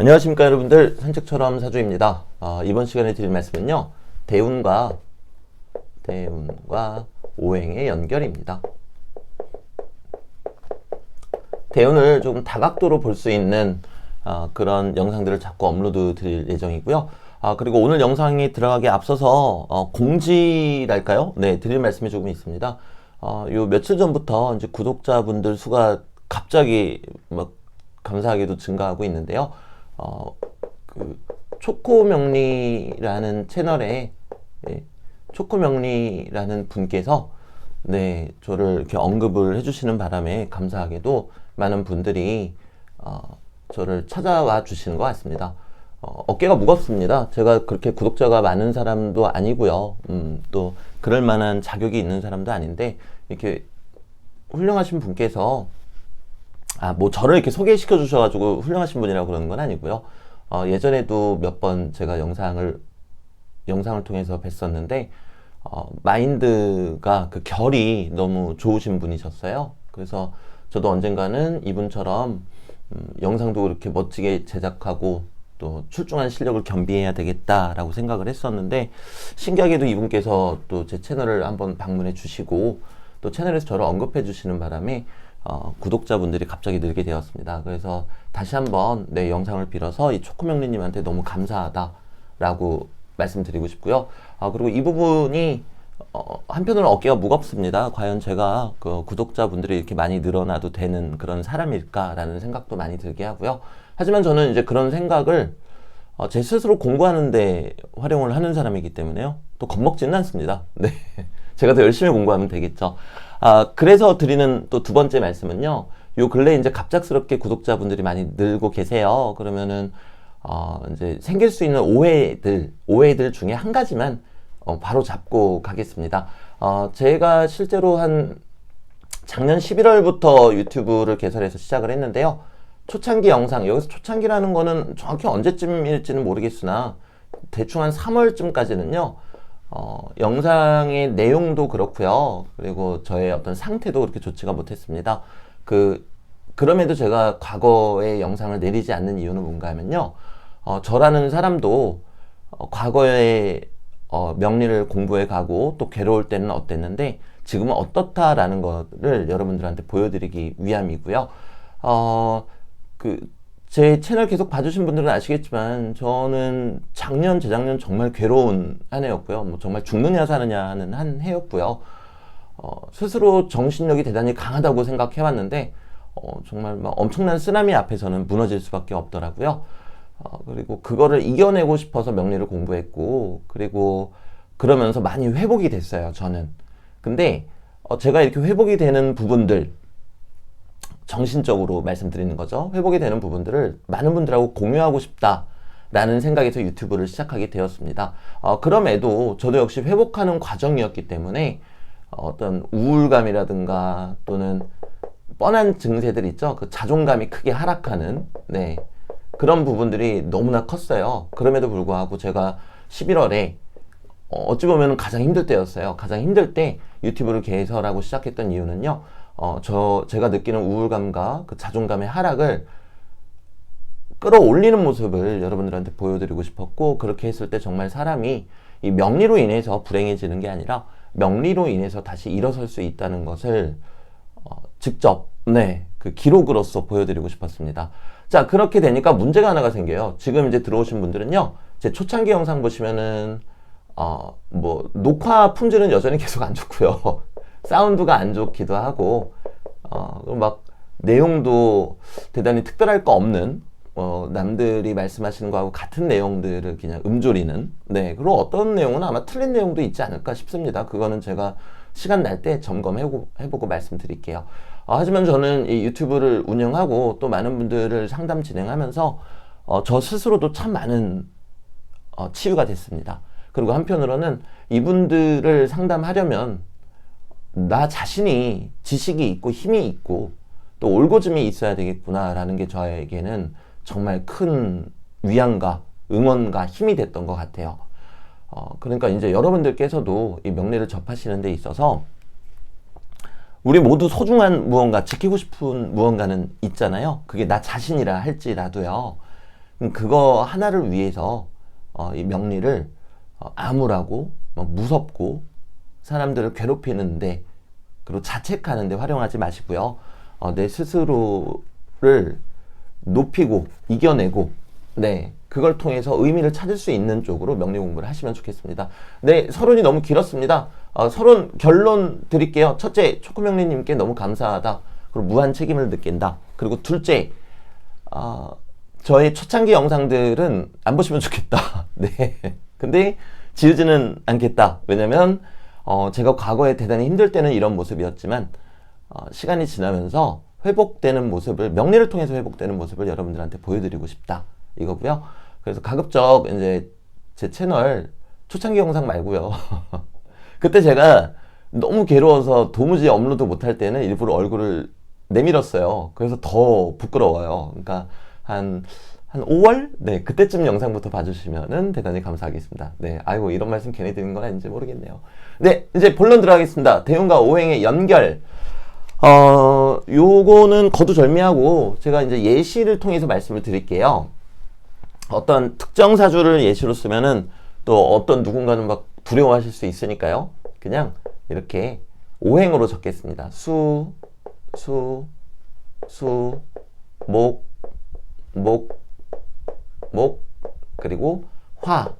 안녕하십니까 여러분들 산책처럼 사주입니다. 어, 이번 시간에 드릴 말씀은요 대운과 대운과 오행의 연결입니다. 대운을 조금 다각도로 볼 수 있는 어, 그런 영상들을 자꾸 업로드 드릴 예정이고요. 아, 그리고 오늘 영상에 들어가기 앞서서 어, 공지랄까요? 네, 드릴 말씀이 조금 있습니다. 어, 요 며칠 전부터 이제 구독자분들 수가 갑자기 막 감사하게도 증가하고 있는데요. 어, 그 초코명리라는 채널에 예, 초코명리라는 분께서 네 저를 이렇게 언급을 해주시는 바람에 감사하게도 많은 분들이 어, 저를 찾아와 주시는 것 같습니다. 어, 어깨가 무겁습니다. 제가 그렇게 구독자가 많은 사람도 아니고요. 음, 또 그럴 만한 자격이 있는 사람도 아닌데 이렇게 훌륭하신 분께서 아, 뭐 저를 이렇게 소개시켜 주셔가지고 훌륭하신 분이라고 그러는 건 아니고요. 어, 예전에도 몇 번 제가 영상을 영상을 통해서 뵀었는데 어, 마인드가 그 결이 너무 좋으신 분이셨어요. 그래서 저도 언젠가는 이분처럼 음, 영상도 그렇게 멋지게 제작하고 또 출중한 실력을 겸비해야 되겠다라고 생각을 했었는데 신기하게도 이분께서 또 제 채널을 한번 방문해 주시고 또 채널에서 저를 언급해 주시는 바람에 어, 구독자분들이 갑자기 늘게 되었습니다. 그래서 다시 한번 내 영상을 빌어서 이 초코명리님한테 너무 감사하다라고 말씀드리고 싶고요. 아, 그리고 이 부분이 어, 한편으로는 어깨가 무겁습니다. 과연 제가 그 구독자분들이 이렇게 많이 늘어나도 되는 그런 사람일까라는 생각도 많이 들게 하고요. 하지만 저는 이제 그런 생각을 어, 제 스스로 공부하는데 활용을 하는 사람이기 때문에요. 또 겁먹지는 않습니다. 네. 제가 더 열심히 공부하면 되겠죠. 아, 그래서 드리는 또 두 번째 말씀은요. 요 근래 이제 갑작스럽게 구독자분들이 많이 늘고 계세요. 그러면은 어, 이제 생길 수 있는 오해들, 오해들 중에 한 가지만 어, 바로 잡고 가겠습니다. 어, 제가 실제로 한 작년 11월부터 유튜브를 개설해서 시작을 했는데요. 초창기 영상, 여기서 초창기라는 거는 정확히 언제쯤일지는 모르겠으나 대충 한 3월쯤까지는요. 어, 영상의 내용도 그렇고요. 그리고 저의 어떤 상태도 그렇게 좋지가 못했습니다. 그 그럼에도 제가 과거의 영상을 내리지 않는 이유는 뭔가 하면요. 어, 저라는 사람도 어, 과거에 어, 명리를 공부해 가고 또 괴로울 때는 어땠는데 지금은 어떻다라는 거를 여러분들한테 보여드리기 위함이고요. 어, 그, 제 채널 계속 봐주신 분들은 아시겠지만 저는 작년, 재작년 정말 괴로운 한 해였고요. 뭐 정말 죽느냐 사느냐 하는 한 해였고요. 어, 스스로 정신력이 대단히 강하다고 생각해왔는데 어, 정말 막 엄청난 쓰나미 앞에서는 무너질 수밖에 없더라고요. 어, 그리고 그거를 이겨내고 싶어서 명리를 공부했고, 그리고 그러면서 많이 회복이 됐어요, 저는. 근데, 어, 제가 이렇게 회복이 되는 부분들, 정신적으로 말씀드리는 거죠. 회복이 되는 부분들을 많은 분들하고 공유하고 싶다. 라는 생각에서 유튜브를 시작하게 되었습니다. 어, 그럼에도 저도 역시 회복하는 과정이었기 때문에 어떤 우울감이라든가 또는 뻔한 증세들 있죠. 그 자존감이 크게 하락하는, 네. 그런 부분들이 너무나 컸어요. 그럼에도 불구하고 제가 11월에 어, 어찌 보면 가장 힘들 때였어요. 가장 힘들 때 유튜브를 개설하고 시작했던 이유는요. 어, 저, 제가 느끼는 우울감과 그 자존감의 하락을 끌어올리는 모습을 여러분들한테 보여드리고 싶었고, 그렇게 했을 때 정말 사람이 이 명리로 인해서 불행해지는 게 아니라 명리로 인해서 다시 일어설 수 있다는 것을 어, 직접, 네, 그 기록으로서 보여드리고 싶었습니다. 자, 그렇게 되니까 문제가 하나가 생겨요. 지금 이제 들어오신 분들은요, 제 초창기 영상 보시면은, 어, 뭐, 녹화 품질은 여전히 계속 안 좋고요. 사운드가 안 좋기도 하고, 어, 막, 내용도 대단히 특별할 거 없는, 어, 남들이 말씀하시는 거하고 같은 내용들을 그냥 음조리는, 네. 그리고 어떤 내용은 아마 틀린 내용도 있지 않을까 싶습니다. 그거는 제가 시간 날 때 점검해보고 해보고 말씀드릴게요. 어, 하지만 저는 이 유튜브를 운영하고 또 많은 분들을 상담 진행하면서 어, 저 스스로도 참 많은 어, 치유가 됐습니다. 그리고 한편으로는 이분들을 상담하려면 나 자신이 지식이 있고 힘이 있고 또 올고즘이 있어야 되겠구나라는 게 저에게는 정말 큰 위안과 응원과 힘이 됐던 것 같아요. 어, 그러니까 이제 여러분들께서도 이 명리를 접하시는 데 있어서 우리 모두 소중한 무언가, 지키고 싶은 무언가는 있잖아요. 그게 나 자신이라 할지라도요. 그거 하나를 위해서 어, 이 명리를 어, 암울하고 막 무섭고 사람들을 괴롭히는데 그리고 자책하는데 활용하지 마시고요. 어, 내 스스로를 높이고 이겨내고 네 그걸 통해서 의미를 찾을 수 있는 쪽으로 명리 공부를 하시면 좋겠습니다. 네 서론이 너무 길었습니다. 어, 서론 결론 드릴게요. 첫째 초코명리님께 너무 감사하다. 그리고 무한 책임을 느낀다. 그리고 둘째 어, 저의 초창기 영상들은 안 보시면 좋겠다. 네. 근데 지우지는 않겠다. 왜냐면 어, 제가 과거에 대단히 힘들 때는 이런 모습이었지만 어, 시간이 지나면서 회복되는 모습을 명리를 통해서 회복되는 모습을 여러분들한테 보여드리고 싶다 이거고요. 그래서 가급적 이제 제 채널 초창기 영상 말고요. 그때 제가 너무 괴로워서 도무지 업로드 못할 때는 일부러 얼굴을 내밀었어요. 그래서 더 부끄러워요. 그러니까 한, 한 5월? 네, 그때쯤 영상부터 봐주시면은 대단히 감사하겠습니다. 네, 아이고, 이런 말씀 괜히 드리는 건 아닌지 모르겠네요. 네, 이제 본론 들어가겠습니다. 대운과 오행의 연결. 어, 요거는 거두절미하고 제가 이제 예시를 통해서 말씀을 드릴게요. 어떤 특정 사주를 예시로 쓰면은 또 어떤 누군가는 막 두려워하실 수 있으니까요. 그냥 이렇게 오행으로 적겠습니다. 수, 수, 수, 목, 목, 목, 그리고 화.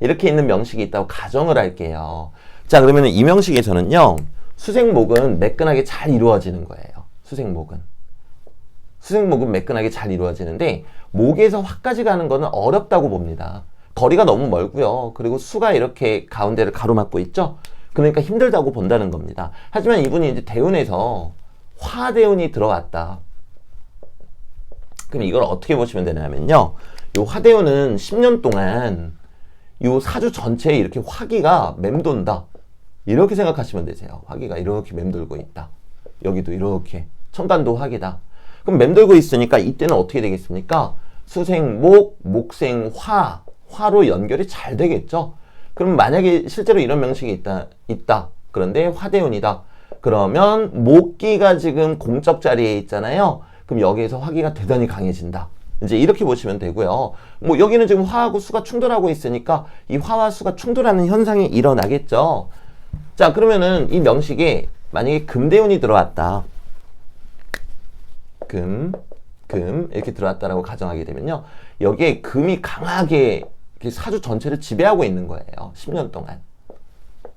이렇게 있는 명식이 있다고 가정을 할게요. 자, 그러면 이 명식에서는요, 수생목은 매끈하게 잘 이루어지는 거예요. 수생목은. 수생목은 매끈하게 잘 이루어지는데, 목에서 화까지 가는 거는 어렵다고 봅니다. 거리가 너무 멀고요. 그리고 수가 이렇게 가운데를 가로막고 있죠? 그러니까 힘들다고 본다는 겁니다. 하지만 이분이 이제 대운에서 화대운이 들어왔다. 그럼 이걸 어떻게 보시면 되냐면요. 요 화대운은 10년 동안 요 사주 전체에 이렇게 화기가 맴돈다. 이렇게 생각하시면 되세요. 화기가 이렇게 맴돌고 있다. 여기도 이렇게. 천간도 화기다. 그럼 맴돌고 있으니까 이때는 어떻게 되겠습니까? 수생목, 목생화, 화로 연결이 잘 되겠죠? 그럼 만약에 실제로 이런 명식이 있다, 있다. 그런데 화대운이다. 그러면 목기가 지금 공적 자리에 있잖아요. 그럼 여기에서 화기가 대단히 강해진다. 이제 이렇게 보시면 되고요. 뭐 여기는 지금 화하고 수가 충돌하고 있으니까 이 화와 수가 충돌하는 현상이 일어나겠죠. 자, 그러면은 이 명식에 만약에 금대운이 들어왔다. 금, 금 이렇게 들어왔다라고 가정하게 되면요. 여기에 금이 강하게 사주 전체를 지배하고 있는 거예요. 10년 동안.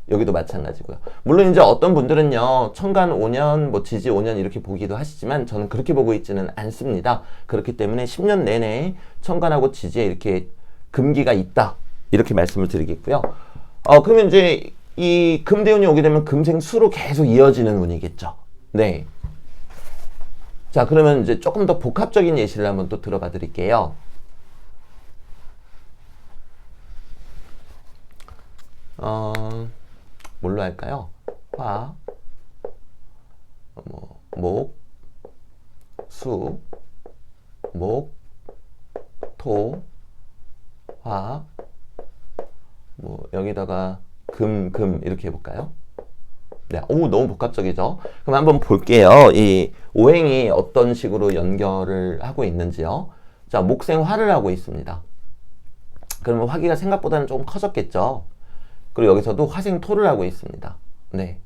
여기도 마찬가지고요. 물론 이제 어떤 분들은요, 천간 5년, 뭐 지지 5년 이렇게 보기도 하시지만 저는 그렇게 보고 있지는 않습니다. 그렇기 때문에 10년 내내 천간하고 지지에 이렇게 금기가 있다. 이렇게 말씀을 드리겠고요. 어, 그러면 이제 이 금대운이 오게 되면 금생수로 계속 이어지는 운이겠죠. 네. 자, 그러면 이제 조금 더 복합적인 예시를 한번 또 들어봐 드릴게요. 어, 뭘로 할까요? 화, 뭐, 목, 수, 목, 토, 화, 뭐, 여기다가 금, 금, 이렇게 해볼까요? 네, 오, 너무 복합적이죠? 그럼 한번 볼게요. 이 오행이 어떤 식으로 연결을 하고 있는지요. 자, 목생화를 하고 있습니다. 그러면 화기가 생각보다는 조금 커졌겠죠? 그리고 여기서도 화생토를 하고 있습니다. 네.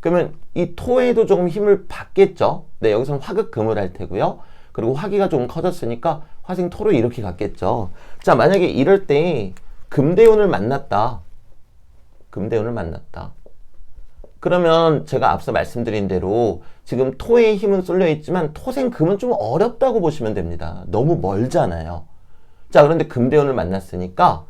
그러면 이 토에도 조금 힘을 받겠죠? 네, 여기서는 화극금을 할 테고요. 그리고 화기가 조금 커졌으니까 화생토로 이렇게 갔겠죠. 자, 만약에 이럴 때 금대운을 만났다. 금대운을 만났다. 그러면 제가 앞서 말씀드린 대로 지금 토의 힘은 쏠려 있지만 토생금은 좀 어렵다고 보시면 됩니다. 너무 멀잖아요. 자, 그런데 금대운을 만났으니까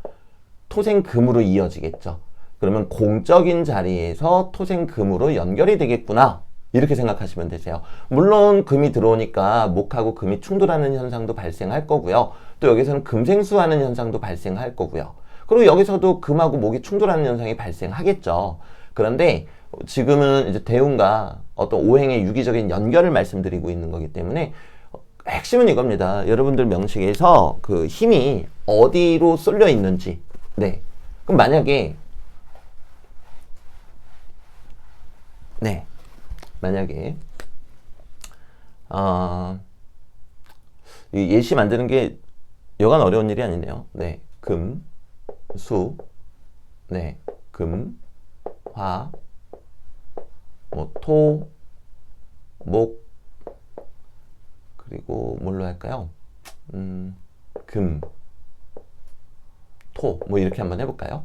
토생금으로 이어지겠죠. 그러면 공적인 자리에서 토생금으로 연결이 되겠구나. 이렇게 생각하시면 되세요. 물론 금이 들어오니까 목하고 금이 충돌하는 현상도 발생할 거고요. 또 여기서는 금생수하는 현상도 발생할 거고요. 그리고 여기서도 금하고 목이 충돌하는 현상이 발생하겠죠. 그런데 지금은 이제 대운과 어떤 오행의 유기적인 연결을 말씀드리고 있는 거기 때문에 핵심은 이겁니다. 여러분들 명식에서 그 힘이 어디로 쏠려 있는지 네. 그럼 만약에 네. 만약에 어, 예시 만드는 게 여간 어려운 일이 아니네요. 네, 금, 수, 네, 금, 화, 뭐 토, 목, 그리고 뭘로 할까요? 음, 금, 토, 뭐 이렇게 한번 해볼까요?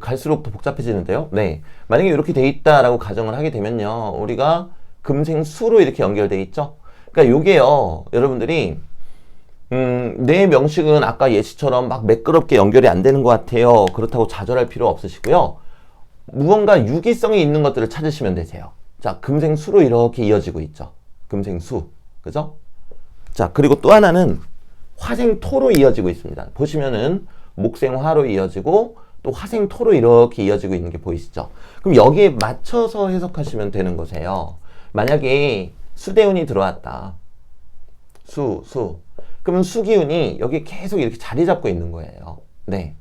갈수록 더 복잡해지는데요. 네, 만약에 이렇게 돼 있다라고 가정을 하게 되면요, 우리가 금생수로 이렇게 연결돼 있죠. 그러니까 요게요, 여러분들이 음, 내 명식은 아까 예시처럼 막 매끄럽게 연결이 안 되는 것 같아요. 그렇다고 좌절할 필요 없으시고요. 무언가 유기성이 있는 것들을 찾으시면 되세요. 자, 금생수로 이렇게 이어지고 있죠. 금생수. 그죠? 자, 그리고 또 하나는 화생토로 이어지고 있습니다. 보시면은 목생화로 이어지고 또 화생토로 이렇게 이어지고 있는 게 보이시죠? 그럼 여기에 맞춰서 해석하시면 되는 거세요. 만약에 수대운이 들어왔다. 수, 수. 그러면 수기운이 여기 계속 이렇게 자리 잡고 있는 거예요. 네.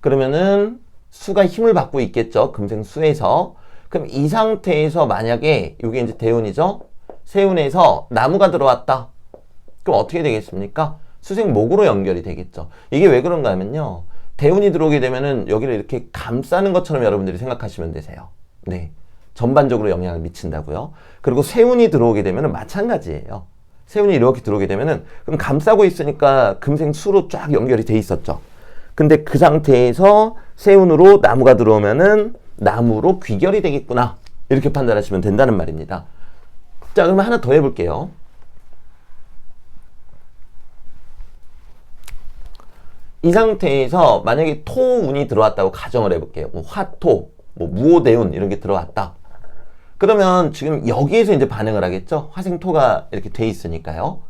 그러면은 수가 힘을 받고 있겠죠. 금생수에서. 그럼 이 상태에서 만약에 이게 이제 대운이죠. 세운에서 나무가 들어왔다. 그럼 어떻게 되겠습니까? 수생목으로 연결이 되겠죠. 이게 왜 그런가 하면요. 대운이 들어오게 되면은 여기를 이렇게 감싸는 것처럼 여러분들이 생각하시면 되세요. 네. 전반적으로 영향을 미친다고요. 그리고 세운이 들어오게 되면은 마찬가지예요. 세운이 이렇게 들어오게 되면은 그럼 감싸고 있으니까 금생 수로 쫙 연결이 돼 있었죠. 근데 그 상태에서 세운으로 나무가 들어오면은 나무로 귀결이 되겠구나. 이렇게 판단하시면 된다는 말입니다. 자, 그러면 하나 더 해볼게요. 이 상태에서 만약에 토운이 들어왔다고 가정을 해볼게요. 뭐 화토, 뭐 무오대운 이런 게 들어왔다. 그러면 지금 여기에서 이제 반응을 하겠죠? 화생토가 이렇게 돼 있으니까요.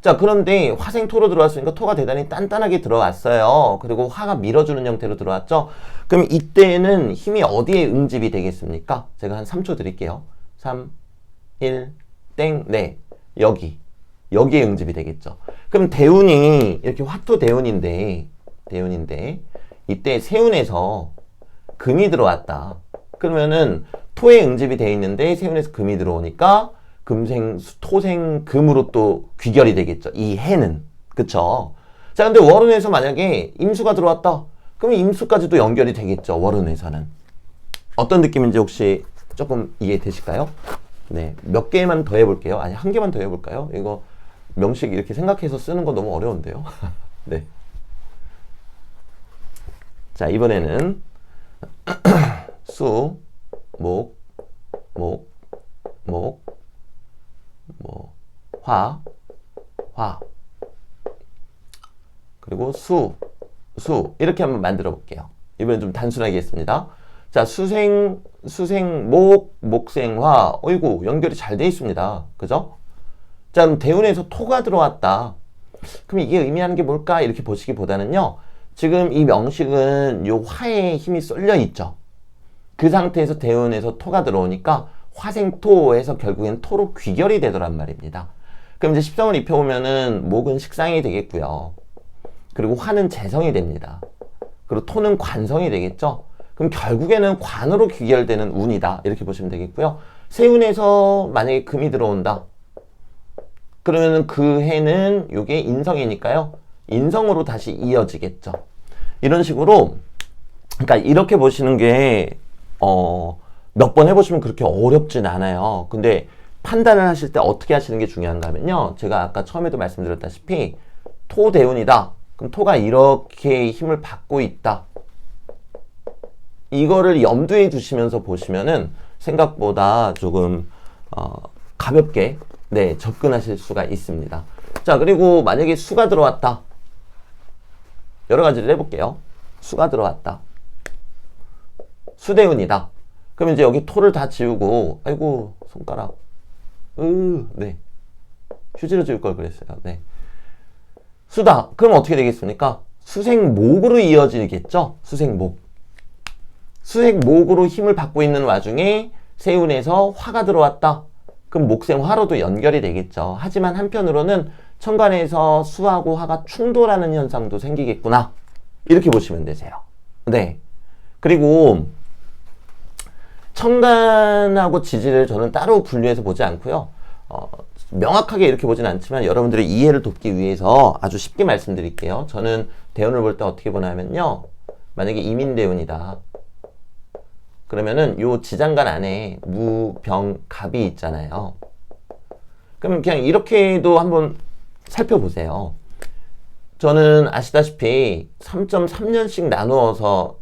자, 그런데 화생토로 들어왔으니까 토가 대단히 단단하게 들어왔어요. 그리고 화가 밀어주는 형태로 들어왔죠? 그럼 이때는 힘이 어디에 응집이 되겠습니까? 제가 한 3초 드릴게요. 3, 1, 땡, 네. 여기. 여기에 응집이 되겠죠. 그럼 대운이 이렇게 화토 대운인데, 대운인데, 이때 세운에서 금이 들어왔다. 그러면은 토에 응집이 돼 있는데 세운에서 금이 들어오니까 금생, 토생, 금으로 또 귀결이 되겠죠. 이 해는. 그쵸? 자, 근데 월운에서 만약에 임수가 들어왔다. 그러면 임수까지도 연결이 되겠죠. 월운에서는. 어떤 느낌인지 혹시 조금 이해되실까요? 네. 몇 개만 더 해볼게요. 아니, 한 개만 더 해볼까요? 이거 명식 이렇게 생각해서 쓰는 거 너무 어려운데요. 네. 자, 이번에는 수, 목, 목, 목, 뭐, 화, 화. 그리고 수, 수. 이렇게 한번 만들어 볼게요. 이번엔 좀 단순하게 했습니다. 자, 수생, 수생, 목, 목생화. 어이구, 연결이 잘 돼 있습니다. 그죠? 자, 그럼 대운에서 토가 들어왔다. 그럼 이게 의미하는 게 뭘까? 이렇게 보시기보다는요. 지금 이 명식은 요 화에 힘이 쏠려 있죠. 그 상태에서 대운에서 토가 들어오니까 화생토에서 결국엔 토로 귀결이 되더란 말입니다. 그럼 이제 십성을 입혀보면은 목은 식상이 되겠고요. 그리고 화는 재성이 됩니다. 그리고 토는 관성이 되겠죠. 그럼 결국에는 관으로 귀결되는 운이다. 이렇게 보시면 되겠고요. 세운에서 만약에 금이 들어온다. 그러면은 그 해는 이게 인성이니까요. 인성으로 다시 이어지겠죠. 이런 식으로 그러니까 이렇게 보시는 게 어, 몇 번 해보시면 그렇게 어렵진 않아요. 근데 판단을 하실 때 어떻게 하시는 게 중요한가 하면요. 제가 아까 처음에도 말씀드렸다시피 토대운이다. 그럼 토가 이렇게 힘을 받고 있다. 이거를 염두에 두시면서 보시면은 생각보다 조금 어, 가볍게 네 접근하실 수가 있습니다. 자 그리고 만약에 수가 들어왔다. 여러 가지를 해볼게요. 수가 들어왔다. 수대운이다. 그럼 이제 여기 토를 다 지우고, 아이고, 손가락. 으, 네. 휴지로 지울 걸 그랬어요. 네. 수다. 그럼 어떻게 되겠습니까? 수생목으로 이어지겠죠? 수생목. 수생목으로 힘을 받고 있는 와중에 세운에서 화가 들어왔다. 그럼 목생화로도 연결이 되겠죠. 하지만 한편으로는 천간에서 수하고 화가 충돌하는 현상도 생기겠구나. 이렇게 보시면 되세요. 네. 그리고 천간하고 지지를 저는 따로 분류해서 보지 않고요. 어, 명확하게 이렇게 보진 않지만 여러분들의 이해를 돕기 위해서 아주 쉽게 말씀드릴게요. 저는 대운을 볼 때 어떻게 보냐면요. 만약에 이민대운이다. 그러면은 요 지장간 안에 무, 병, 갑이 있잖아요. 그럼 그냥 이렇게도 한번 살펴보세요. 저는 아시다시피 3.3년씩 나누어서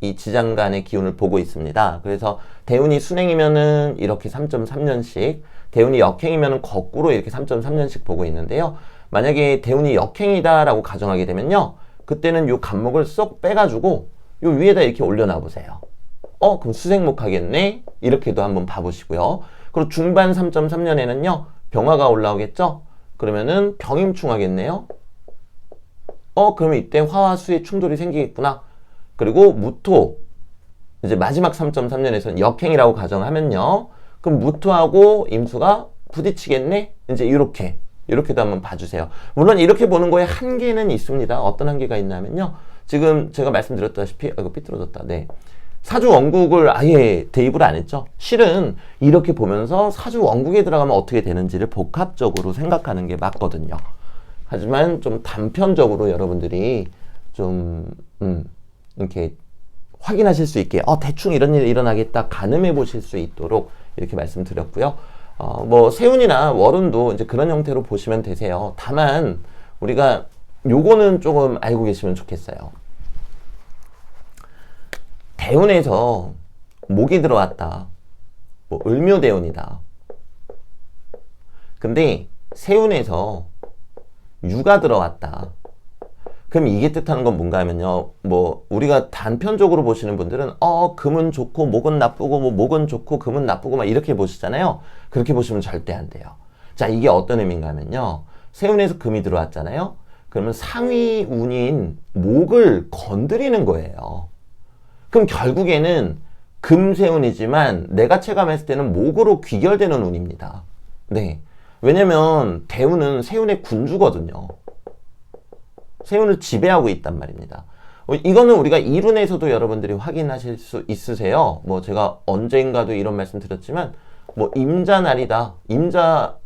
이 지장간의 기운을 보고 있습니다. 그래서 대운이 순행이면은 이렇게 3.3년씩, 대운이 역행이면은 거꾸로 이렇게 3.3년씩 보고 있는데요. 만약에 대운이 역행이다라고 가정하게 되면요. 그때는 요 간목을 쏙 빼가지고 요 위에다 이렇게 올려놔 보세요. 어, 그럼 수생목 하겠네? 이렇게도 한번 봐보시고요. 그리고 중반 3.3년에는요, 병화가 올라오겠죠? 그러면은 병임충 하겠네요? 어, 그러면 이때 화와 수의 충돌이 생기겠구나. 그리고 무토, 이제 마지막 3.3년에서는 역행이라고 가정하면요. 그럼 무토하고 임수가 부딪히겠네? 이제 이렇게. 이렇게도 한번 봐주세요. 물론 이렇게 보는 거에 한계는 있습니다. 어떤 한계가 있냐면요. 지금 제가 말씀드렸다시피, 아, 이거 삐뚤어졌다. 네. 사주 원국을 아예 대입을 안 했죠. 실은 이렇게 보면서 사주 원국에 들어가면 어떻게 되는지를 복합적으로 생각하는 게 맞거든요. 하지만 좀 단편적으로 여러분들이 좀, 음, 이렇게 확인하실 수 있게, 어, 대충 이런 일이 일어나겠다, 가늠해 보실 수 있도록 이렇게 말씀드렸고요. 어, 뭐, 세운이나 월운도 이제 그런 형태로 보시면 되세요. 다만, 우리가 요거는 조금 알고 계시면 좋겠어요. 대운에서 목이 들어왔다. 뭐 을묘대운이다. 근데 세운에서 유가 들어왔다. 그럼 이게 뜻하는 건 뭔가 하면요. 뭐 우리가 단편적으로 보시는 분들은 어 금은 좋고 목은 나쁘고 뭐 목은 좋고 금은 나쁘고 막 이렇게 보시잖아요. 그렇게 보시면 절대 안 돼요. 자 이게 어떤 의미인가 하면요. 세운에서 금이 들어왔잖아요. 그러면 상위 운인 목을 건드리는 거예요. 그럼 결국에는 금세운이지만 내가 체감했을 때는 목으로 귀결되는 운입니다. 네. 왜냐면 대운은 세운의 군주거든요. 세운을 지배하고 있단 말입니다. 어, 이거는 우리가 이론에서도 여러분들이 확인하실 수 있으세요. 뭐 제가 언젠가도 이런 말씀 드렸지만 뭐 임자 날이다. 임자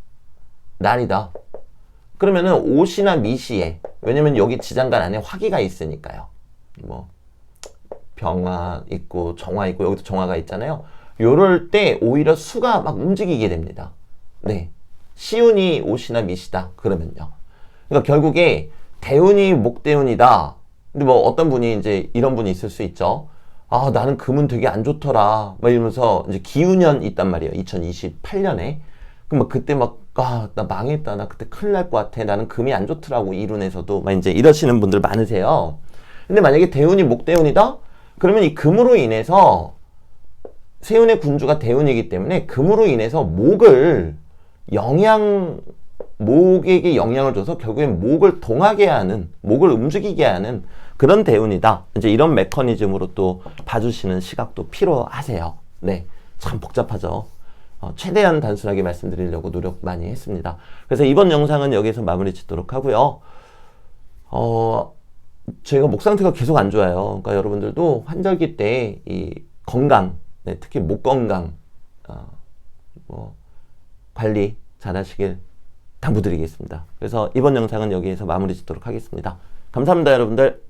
날이다. 그러면은 오시나 미시에 왜냐면 여기 지장간 안에 화기가 있으니까요. 뭐 병화 있고 정화 있고 여기도 정화가 있잖아요. 요럴 때 오히려 수가 막 움직이게 됩니다. 네. 시운이 오시나 미시다. 그러면요. 그러니까 결국에 대운이 목대운이다. 근데 뭐 어떤 분이 이제 이런 분이 있을 수 있죠. 아, 나는 금은 되게 안 좋더라. 막 이러면서 이제 기운년 있단 말이에요. 2028년에. 그럼 막 그때 막, 아, 나 망했다. 나 그때 큰일 날 것 같아. 나는 금이 안 좋더라고. 이론에서도. 막 이제 이러시는 분들 많으세요. 근데 만약에 대운이 목대운이다? 그러면 이 금으로 인해서 세운의 군주가 대운이기 때문에 금으로 인해서 목을 영향 목에게 영향을 줘서 결국엔 목을 동하게 하는 목을 움직이게 하는 그런 대운이다. 이제 이런 메커니즘으로 또 봐주시는 시각도 필요하세요. 네, 참 복잡하죠. 어, 최대한 단순하게 말씀드리려고 노력 많이 했습니다. 그래서 이번 영상은 여기서 마무리 짓도록 하고요. 어, 제가 목 상태가 계속 안 좋아요. 그러니까 여러분들도 환절기 때 이 건강, 네, 특히 목 건강, 어, 뭐 관리 잘 하시길 당부드리겠습니다. 그래서 이번 영상은 여기에서 마무리 짓도록 하겠습니다. 감사합니다, 여러분들.